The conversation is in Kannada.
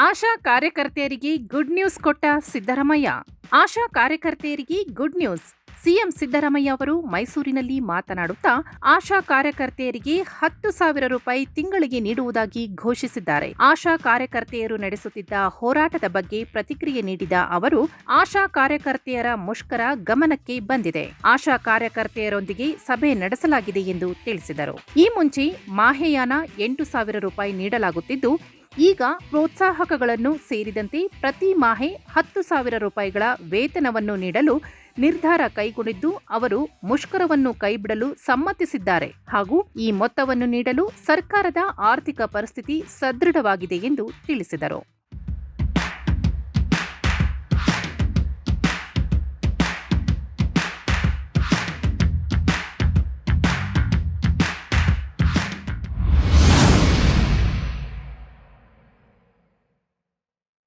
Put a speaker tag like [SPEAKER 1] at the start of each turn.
[SPEAKER 1] ಆಶಾ ಕಾರ್ಯಕರ್ತೆಯರಿಗೆ ಗುಡ್ ನ್ಯೂಸ್ ಕೊಟ್ಟ ಸಿದ್ದರಾಮಯ್ಯ. ಆಶಾ ಕಾರ್ಯಕರ್ತೆಯರಿಗೆ ಗುಡ್ ನ್ಯೂಸ್. ಸಿಎಂ ಸಿದ್ದರಾಮಯ್ಯ ಅವರು ಮೈಸೂರಿನಲ್ಲಿ ಮಾತನಾಡುತ್ತಾ, ಆಶಾ ಕಾರ್ಯಕರ್ತೆಯರಿಗೆ ಹತ್ತು ಸಾವಿರ ರೂಪಾಯಿ ತಿಂಗಳಿಗೆ ನೀಡುವುದಾಗಿ ಘೋಷಿಸಿದ್ದಾರೆ. ಆಶಾ ಕಾರ್ಯಕರ್ತೆಯರು ನಡೆಸುತ್ತಿದ್ದ ಹೋರಾಟದ ಬಗ್ಗೆ ಪ್ರತಿಕ್ರಿಯೆ ನೀಡಿದ ಅವರು, ಆಶಾ ಕಾರ್ಯಕರ್ತೆಯರ ಮುಷ್ಕರ ಗಮನಕ್ಕೆ ಬಂದಿದೆ. ಆಶಾ ಕಾರ್ಯಕರ್ತೆಯರೊಂದಿಗೆ ಸಭೆ ನಡೆಸಲಾಗಿದೆ ಎಂದು ತಿಳಿಸಿದರು. ಈ ಮುಂಚೆ ಮಾಹೆಯಾನ ಎಂಟು ಸಾವಿರ ರೂಪಾಯಿ ನೀಡಲಾಗುತ್ತಿದ್ದು ಈಗ ಪ್ರೋತ್ಸಾಹಕಗಳನ್ನು ಸೇರಿದಂತೆ ಪ್ರತಿ ಮಾಹೆ ಹತ್ತು ಸಾವಿರ ರೂಪಾಯಿಗಳ ವೇತನವನ್ನು ನೀಡಲು ನಿರ್ಧಾರ ಕೈಗೊಂಡಿದ್ದು ಅವರು ಮುಷ್ಕರವನ್ನು ಕೈಬಿಡಲು ಸಮ್ಮತಿಸಿದ್ದಾರೆ ಹಾಗೂ ಈ ಮೊತ್ತವನ್ನು ನೀಡಲು ಸರ್ಕಾರದ ಆರ್ಥಿಕ ಪರಿಸ್ಥಿತಿ ಸದೃಢವಾಗಿದೆ ಎಂದು ತಿಳಿಸಿದರು.